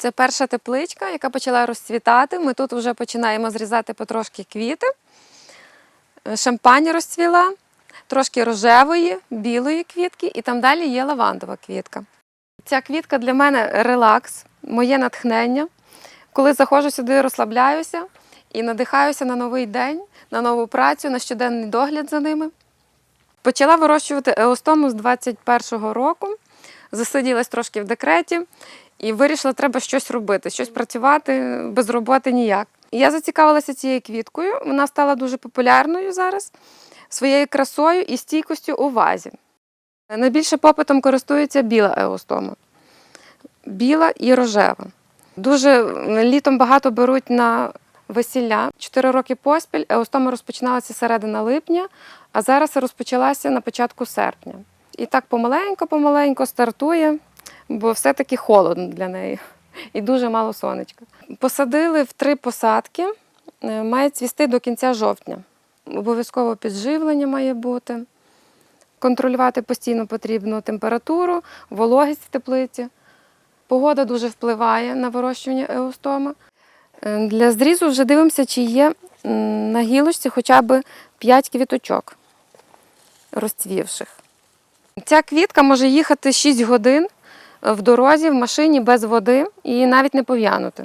Це перша тепличка, яка почала розцвітати. Ми тут вже починаємо зрізати потрошки квіти. Е, Шампань розцвіла, трошки рожевої, білої квітки, і там далі є лавандова квітка. Ця квітка для мене релакс, моє натхнення. Коли заходжу сюди, розслабляюся і надихаюся на новий день, на нову працю, на щоденний догляд за ними. Почала вирощувати еостому з 21-го року, засиділась трошки в декреті і вирішила, треба щось робити, щось працювати без роботи ніяк. І я зацікавилася цією квіткою. Вона стала дуже популярною зараз своєю красою і стійкостю у вазі. Найбільше попитом користується біла еостома. Біла і рожева. Дуже літом багато беруть на весілля. Чотири роки поспіль еостома розпочиналася середина липня, а зараз розпочалася на початку серпня. І так помаленько-помаленько стартує, бо все-таки холодно для неї і дуже мало сонечка. Посадили в три посадки, е, має цвісти до кінця жовтня. Обов'язково підживлення має бути. Контролювати постійно потрібно температуру, вологість в теплиці. Погода дуже впливає на вирощування еостома. Е, Для зрізу вже дивимося, чи є на гілочці хоча б 5 квіточок розцвівших. Ця квітка може їхати 6 годин в дорозі, в машині без води і навіть не пов'янути.